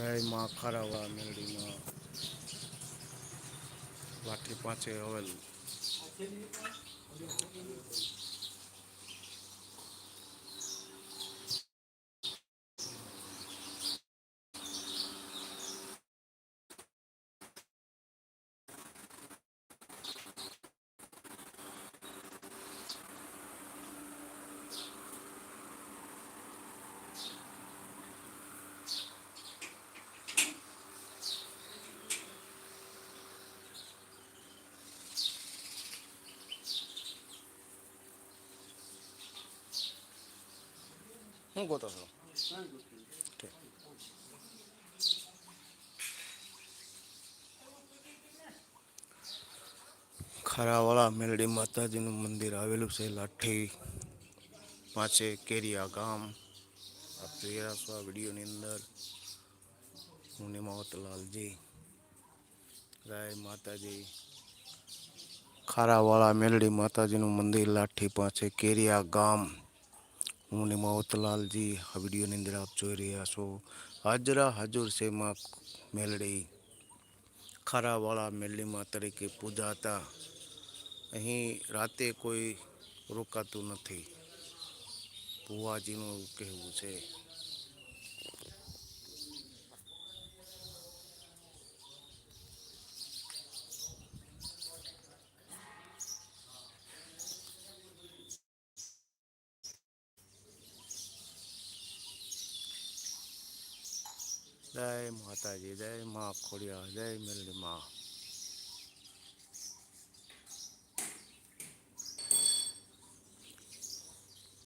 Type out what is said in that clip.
જય માં ખારાવા મેળીમાં લાઠી પાંચે આવેલું શું ગોતો છું ખરાવાળા મેલડી માતાજીનું મંદિર આવેલું છે લાઠી પાસે કેરિયા ગામ. આપ જોઈ રહ્યા વિડીયોની અંદર હું નિમાવતલાલજી રાય માતાજી, ખારાવાળા મેલડી માતાજીનું મંદિર લાઠી પાસે કેરિયા ગામ. હું નિમાવતલાલજી આ વિડીયોની અંદર આપ જોઈ રહ્યા છો. હાજરા હાજર છે માં મેલડી. ખારાવાળા મેલડીમાં તરીકે પૂજાતા. અહીં રાતે કોઈ રોકાતું નથી. ભુવાજીનું કહેવું છે. જય માતાજી જય મા ખોડિયા જય મેલડી માં.